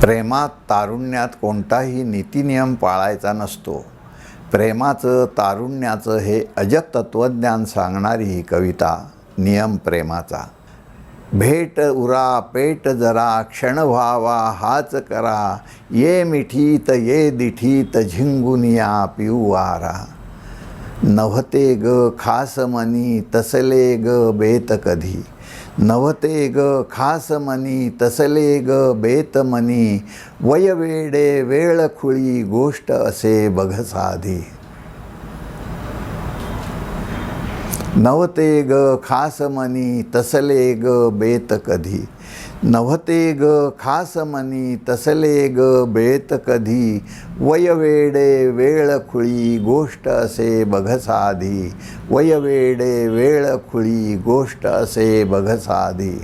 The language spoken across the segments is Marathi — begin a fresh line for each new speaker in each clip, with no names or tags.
प्रेमात तारुण्यात कोणताही नीतिनियम पाळायचा नसतो. प्रेमाचं तारुण्याचं हे अजब तत्त्वज्ञान सांगणारी ही कविता नियम प्रेमाचा. भेट उरा पेट जरा क्षण व्हावा हाच करा. ये मिठीत ये दिठीत झिंगुनिया पिऊवारा. नव्हते ग खास मनी तसले ग बेत कधी. नव्हते ग खास मनी तसले ग बेत मनी. वयवेडे वेळ खुळी गोष्ट असे बघ नवते ग खास मनी तसले ग बेत कधी. नवते ग खास मनी तसले ग बेत कधी. वयवेडे वेळ खुळी गोष्ट असे बघ साधी. वयवेडे वेळ खुळी गोष्ट असे बघ साधी.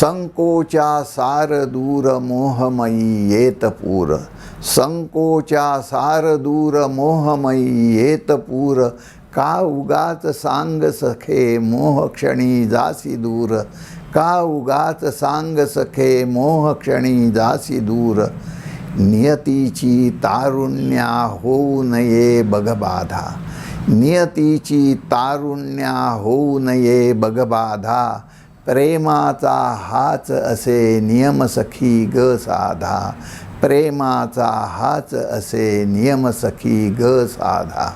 संकोचा सार दूर मोहमयी येत पूर. संकोचा सार दूर मोहमयी येत पूर. का उगाच सांग सखे मोहक्षणी जासी दूर. का उगाच सांग सखे मोहक्षणी जासी दूर. नियतीची तारुण्या होऊ नये बघबाधा नियतीची तारुण्या होऊ नये बघबाधा प्रेमाचा हाच असे नियम सखी ग साधा. प्रेमाचा हाच असे नियम सखी ग साधा.